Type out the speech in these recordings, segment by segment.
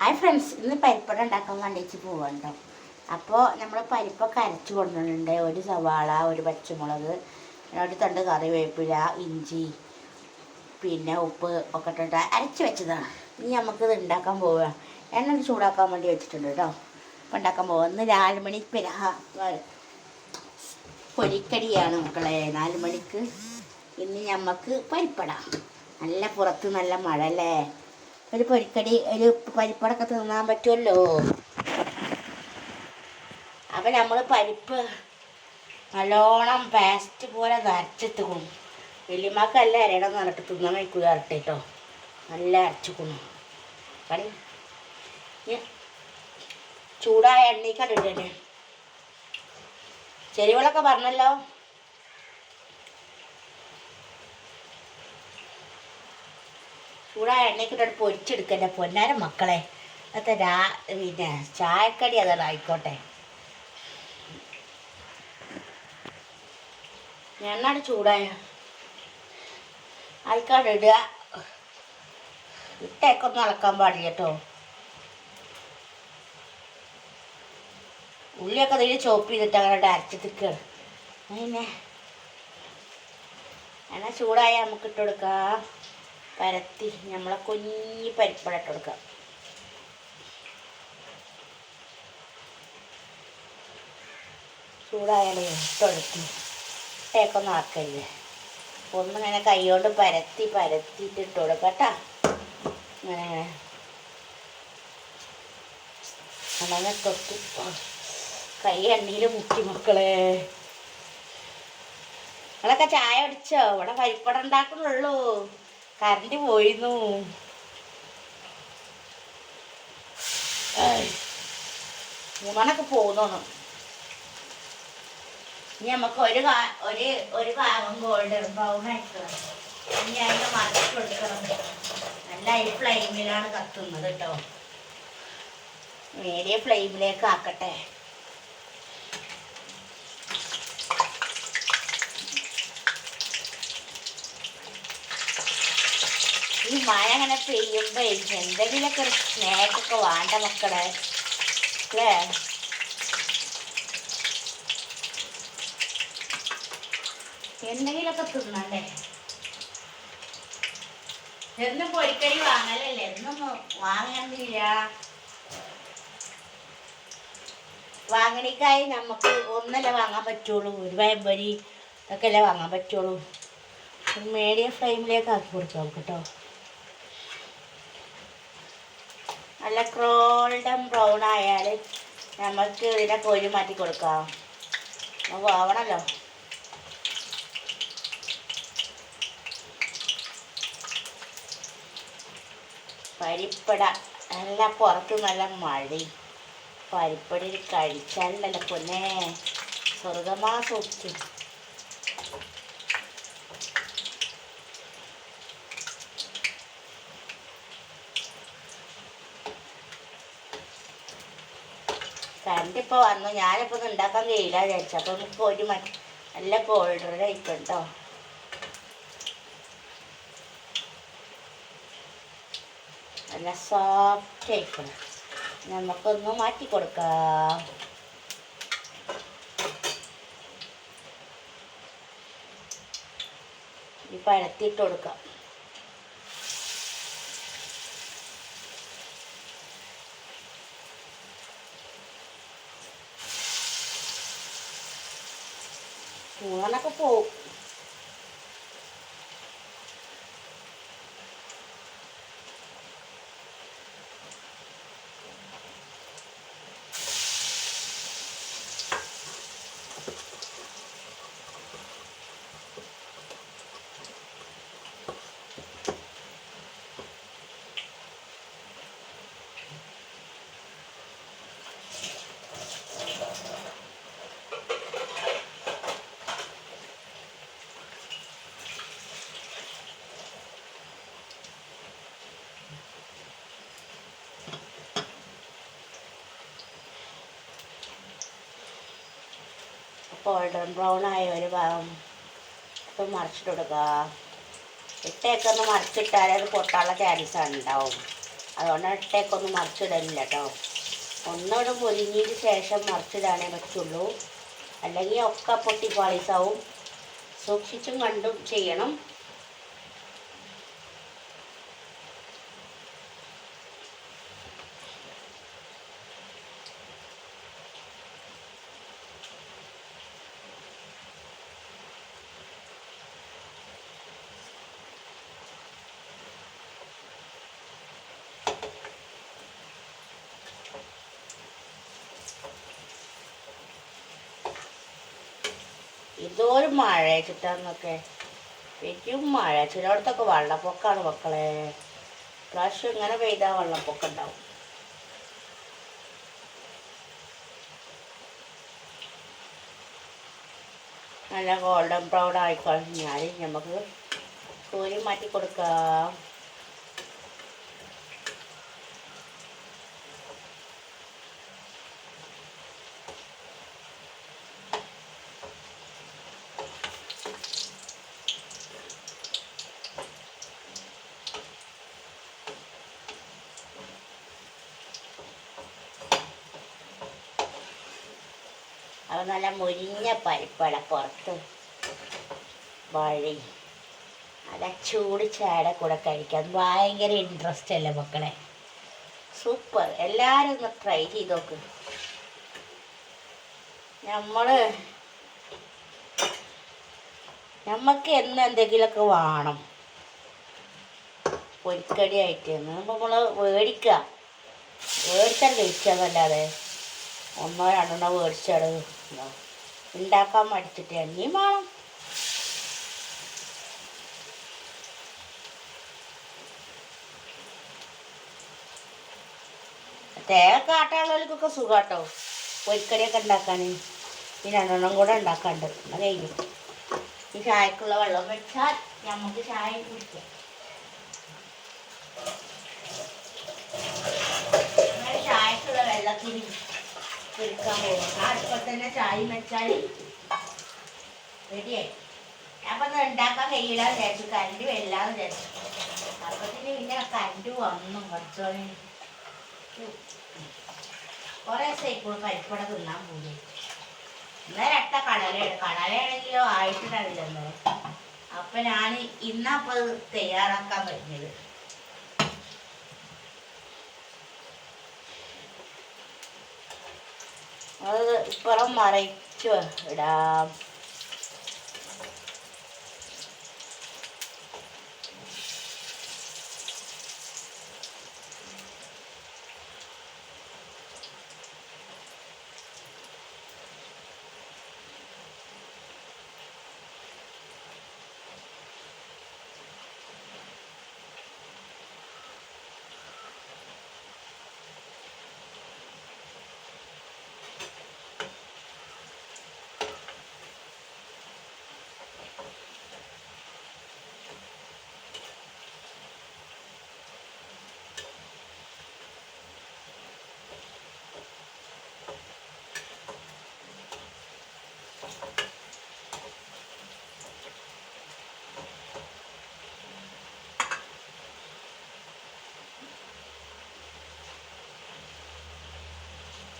Hi friends ഇന്ന് പരിപ്പട ഉണ്ടാക്കാൻ വേണ്ടിയിട്ട് പോകണ്ടോ അപ്പോൾ നമ്മൾ പരിപ്പൊക്കെ അരച്ച് കൊണ്ടുവന്നിട്ടുണ്ട് ഒരു സവാള ഒരു പച്ചമുളക് ഒരു തണ്ട് കറിവേപ്പില ഇഞ്ചി പിന്നെ ഉപ്പ് ഒക്കെ ഇട്ടിട്ട് അരച്ച് വെച്ചതാണ്. ഇനി നമുക്കിത് ഉണ്ടാക്കാൻ പോവുക എണ്ണ ചൂടാക്കാൻ വേണ്ടി വെച്ചിട്ടുണ്ട് കേട്ടോ. അപ്പം ഉണ്ടാക്കാൻ പോവുക ഇന്ന് നാല് മണി പിരഹ പൊരിക്കടിയാണ് മക്കളെ. നാല് മണിക്ക് ഇന്ന് നമുക്ക് പരിപ്പട. നല്ല പുറത്ത് നല്ല മഴ അല്ലേ? ഒരു പൊരിക്കടി ഒരു പരിപ്പടൊക്കെ തിന്നാൻ പറ്റുമല്ലോ? അപ്പം നമ്മൾ പരിപ്പ് നല്ലോണം പേസ്റ്റ് പോലെ നരച്ചെത്തുക്കും വലിയമാക്കല്ല അരയണം നിറട്ട് തിന്നാൻ വയ്ക്കുക ഇരട്ടിട്ടോ നല്ല അരച്ചിക്കുന്നു കളി ചൂടായ എണ്ണയ്ക്കാണ് ഇടണേ ചെരുവളൊക്കെ പറഞ്ഞല്ലോ? ചൂടായ എണ്ണയ്ക്കിട്ട് പൊരിച്ചെടുക്കല്ലേ പൊന്നാര മക്കളെ അത്തെ രാ പിന്നെ ചായക്കടി അതാണ് ആയിക്കോട്ടെ. എണ്ണാട് ചൂടായ അയക്കാട് ഇടുക ഇട്ടേക്കൊന്നും ഇളക്കാൻ പാടില്ല കേട്ടോ. ഉള്ളിയൊക്കെ അതിൽ ചോപ്പ് ചെയ്തിട്ട് അങ്ങനെ അരച്ച് തിക്കുകയാണ് പിന്നെ? എണ്ണ ചൂടായ നമുക്ക് ഇട്ട് കൊടുക്കാം. പരത്തി നമ്മളെ കുഞ്ഞി പരിപ്പട കൊടുക്കാം ചൂടായാലേ ഇട്ടെടുക്കും ഇട്ടേക്കൊന്നും ആക്കരുത് ഒന്നിങ്ങനെ കൈകൊണ്ട് പരത്തി പരത്തിയിട്ട് ഇട്ട് കൊടുക്കട്ടാ അങ്ങനെ അങ്ങനെ തൊട്ട് കൈ എണ്ണയിൽ മുക്കി മക്കളെ. നിങ്ങളൊക്കെ ചായ അടിച്ചോ ഇവിടെ പരിപ്പട ഉണ്ടാക്കുന്നുള്ളൂ. കറണ്ട് പോയിരുന്നു. മൂന്നെണ്ണൊക്കെ പോകുന്നു ഇനി നമുക്ക് ഒരു ഒരു ഒരു ഭാഗം ഗോൾഡൻ ബ്രൗൺ ആക്കണം ഇനി അതിന്റെ മറച്ചു കൊടുക്കണം നല്ല ഈ ഫ്ലെയിമിലാണ് കത്തുന്നത് കേട്ടോ നേരിയ ഫ്ലെയിമിലേക്ക് ആക്കട്ടെ. ഈ മഴ അങ്ങനെ പെയ്യുമ്പോ എന്തെങ്കിലുമൊക്കെ ഒരു സ്നേഹൊക്കെ വേണ്ട മക്കളെ. അല്ലേ? എന്തെങ്കിലുമൊക്കെ തിന്നണ്ടേ? എന്നും പൊരിക്കടി വാങ്ങലല്ലേ? എന്നും വാങ്ങണ്ടില്ല വാങ്ങണിക്കായി നമുക്ക് ഒന്നല്ലേ വാങ്ങാൻ പറ്റുള്ളൂ. ഒരു വയമ്പരി ഒക്കെ അല്ലേ വാങ്ങാൻ പറ്റുള്ളൂ. മീഡിയം ഫ്ലെയിമിലേക്ക് ആക്കി കൊടുക്കാം കേട്ടോ. നല്ല ഗോൾഡൻ ബ്രൗൺ ആയാൽ നമുക്ക് ഇതിനെ കോരി മാറ്റി കൊടുക്കാം. നമുക്ക് പരിപ്പട നല്ല പുറത്ത് നല്ല മഴയും പരിപ്പടി കഴിച്ചാലല്ലേ പൊന്നെ. സ്വർഗമാ സൂക്ഷിച്ചു കറണ്ട് ഇപ്പോൾ വന്നു. ഞാനിപ്പോൾ ഒന്നും ഉണ്ടാക്കാൻ കഴിയില്ല വിചാരിച്ചു. അപ്പോൾ നമുക്ക് ഒരു മറ്റ നല്ല കോൾഡർ ആയിക്കും നല്ല സോഫ്റ്റ് ആയിക്കണം നമുക്കൊന്ന് മാറ്റി കൊടുക്കാം. ഈ പഴത്തിട്ട് കൊടുക്കാം. മൂന്നെണ്ണൊക്കെ പോവും ഗോൾഡൻ ബ്രൗൺ ആയ ഒരു ഭാഗം ഇപ്പം മറിച്ചിട്ട് കൊടുക്കുക ഇട്ടയൊക്കെ ഒന്ന് മറിച്ചിട്ടാൽ അത് പൊട്ടാനുള്ള ചാൻസ് ഉണ്ടാവും. അതുകൊണ്ട് ഒന്ന് മറിച്ചിടലില്ല കേട്ടോ ഒന്നോട് പൊലിഞ്ഞതിന് ശേഷം മറിച്ചിടാനേ പറ്റുള്ളൂ. അല്ലെങ്കിൽ ഒക്കെ പൊട്ടി പാളീസാവും. സൂക്ഷിച്ചും കണ്ടും ചെയ്യണം. ഇതൊരു മഴ കിട്ടാന്നൊക്കെ. പെരും മഴ ചിലയിടത്തൊക്കെ വെള്ളപ്പൊക്കമാണ് മക്കളെ. പ്രാവശ്യം ഇങ്ങനെ പെയ്താൽ വെള്ളപ്പൊക്കം ഉണ്ടാവും നല്ല ഗോൾഡൻ ബ്രൗൺ ആയിക്കഴിഞ്ഞാൽ നമുക്ക് കോരി മാറ്റി കൊടുക്കാം നല്ല മുരിഞ്ഞ പരിപ്പട പുറത്ത്. വഴി. നല്ല ചൂട് ചായയുടെ കൂടെ കഴിക്കാൻ ഭയങ്കര ഇൻട്രസ്റ്റ് അല്ലേ മക്കളെ? സൂപ്പർ എല്ലാവരും ഒന്ന് ട്രൈ ചെയ്ത് നോക്ക്. നമ്മൾ നമുക്ക് എന്ന് എന്തെങ്കിലുമൊക്കെ വേണം. പൊരിക്കടി ആയിട്ട് നമ്മൾ മേടിക്കുക മേടിച്ചാൽ കഴിക്കാന്നല്ലാതെ ഒന്നോ രണ്ടെണ്ണോ മേടിച്ചാട് ഉണ്ടാക്കാൻ മടിച്ചിട്ട് എണ്ണയും വേണം. തേങ്ങ കാട്ടാളുകൾക്കൊക്കെ സുഖാട്ടോ. പൊരിക്കടിയൊക്കെ ഉണ്ടാക്കാൻ ഈ രണ്ടെണ്ണം കൂടെ ഉണ്ടാക്കാണ്ട്. കഴിഞ്ഞു ഈ ചായക്കുള്ള വെള്ളം വെച്ചാൽ നമുക്ക് ചായ കുടിക്കാം. ചായക്കുള്ള വെള്ളത്തിന് എടുക്കാൻ പോകും ആ അടുപ്പത്ത് തന്നെ ചായ വെച്ചാൽ റെഡിയായി അപ്പം ഉണ്ടാക്കാൻ കഴിയില്ല വിചാരിച്ചു. കരണ്ട് വരില്ലാന്ന് വിചാരിച്ചു. അപ്പത്തിന് പിന്നെ കരണ്ട് വന്നു പഠിച്ചോനെ. കുറേ സൈക്കിൾ പരിപ്പട തിന്നാൻ പോയി ഇന്നലെ രട്ട കടലയാണ്. കടലയാണെങ്കിലോ ആയിട്ടുണ്ടാവില്ലെന്ന് അപ്പൊ ഞാൻ ഇന്നപ്പോ അത് തയ്യാറാക്കാൻ കഴിഞ്ഞത് അത് ഇപ്പുറം മറച്ചു ഇടാം.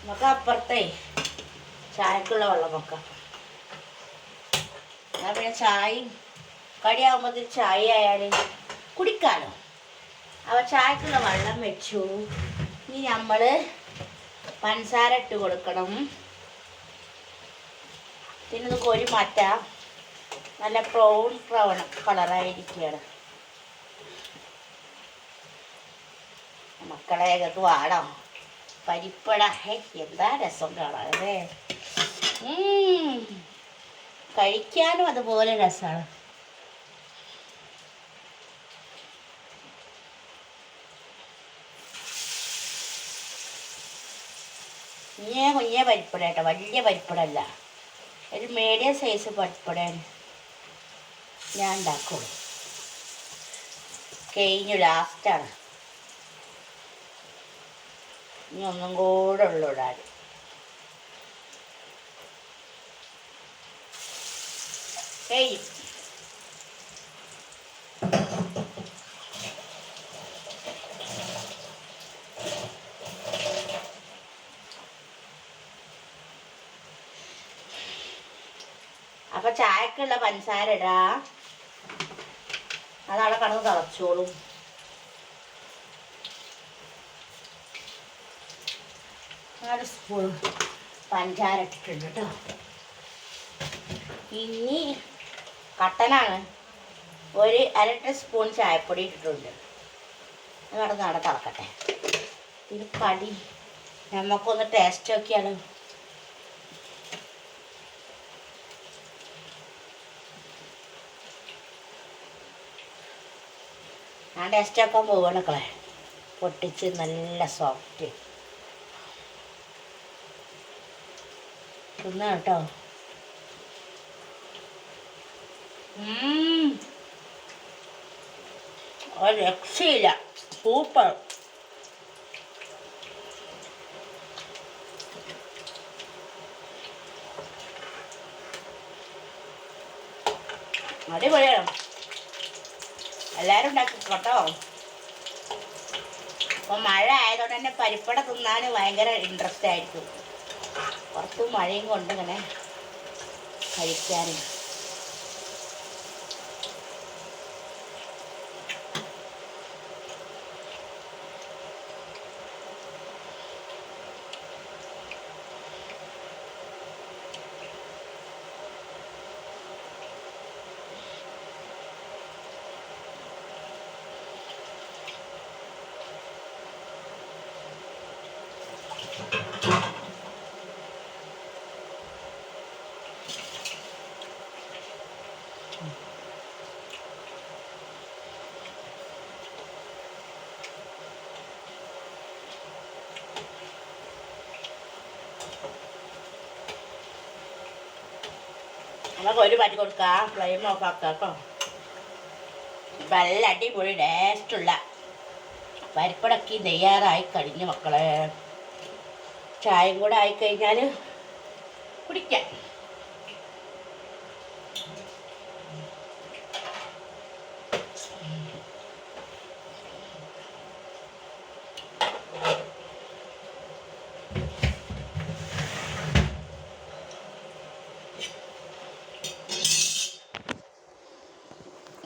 നമുക്ക് അപ്പുറത്തേ ചായക്കുള്ള വെള്ളം എന്നാൽ പിന്നെ ചായയും കടിയാകുമ്പോൾ ചായ ആയാലും കുടിക്കാലോ. അപ്പോൾ ചായക്കുള്ള വെള്ളം വെച്ചു. ഇനി നമ്മൾ പഞ്ചസാര ഇട്ട് കൊടുക്കണം. പിന്നെ നമുക്ക് ഒരു മറ്റ. നല്ല ബ്രൗൺ ബ്രൗൺ കളറായിരിക്കുകയാണ് മക്കളെ ഇതൊക്കെ വാടോ. പരിപ്പട. എന്താ രസം ഉം. കഴിക്കാനും അതുപോലെ രസമാണ് കുഞ്ഞേ കുഞ്ഞേ പരിപ്പട കേട്ടോ. വലിയ പരിപ്പടല്ല. ഒരു മീഡിയം സൈസ് പരിപ്പടയാണ് ഞാൻ ഉണ്ടാക്കുള്ളൂ. കഴിഞ്ഞു ലാസ്റ്റാണ് ഇനി ഒന്നും കൂടെ ഉള്ളു അപ്പൊ ചായക്കുള്ള പഞ്ചസാര ഇടാ. അതവിടെ കടന്ന് തിളച്ചോളും. നാല് സ്പൂൺ പഞ്ചാര ഇട്ടിട്ടുണ്ട് കേട്ടോ ഇനി കട്ടനാണ്. ഒരു അര സ്പൂൺ ചായപ്പൊടി ഇട്ടിട്ടുണ്ട്. അത് നട തിളക്കട്ടെ. ഇത് കടി നമുക്കൊന്ന് ടേസ്റ്റ് നോക്കിയാണ് ഞാൻ ടേസ്റ്റ് ആക്കാൻ പോവുകയാണ് മക്കളെ. പൊട്ടിച്ച് നല്ല സോഫ്റ്റ് തിന്നാ കേട്ടോ. ഒരു രക്ഷയില്ല. സൂപ്പർ. അടിപൊളിയാണ്. എല്ലാവരും ഉണ്ടാക്കി കേട്ടോ അപ്പൊ മഴ ആയതുകൊണ്ട് തന്നെ പരിപ്പട തിന്നാൻ ഭയങ്കര ഇൻട്രസ്റ്റ് ആയിരിക്കും. പുറത്ത് മഴയും കൊണ്ട് ഇങ്ങനെ കഴിക്കാനും. നമുക്ക് ഒരു പറ്റി കൊടുക്കാം ഫ്ലെയിം ഓഫ് ആക്കാം കേട്ടോ നല്ല അടിപൊളി ടേസ്റ്റുള്ള പരിപ്പടക്കി തയ്യാറായി കഴിഞ്ഞു മക്കളെ. ചായയും കൂടെ ആയിക്കഴിഞ്ഞാൽ കുടിക്കാം.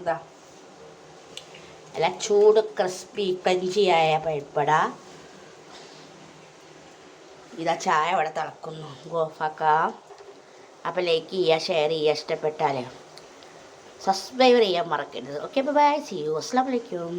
ഇതാ. അല്ല ചൂട് ക്രിസ്പി ക്രഞ്ചിയായ പരിപ്പട ഇതാ ചായ അവിടെ തിളക്കുന്നു. ഗോഫാക്കാം അപ്പോൾ ലൈക്ക് ചെയ്യുക ഷെയർ ചെയ്യുക ഇഷ്ടപ്പെട്ടാലേ സബ്സ്ക്രൈബ് ചെയ്യാൻ മറക്കരുത്. ഓക്കെ ബൈ സി യു അസ്സാം വലൈക്കും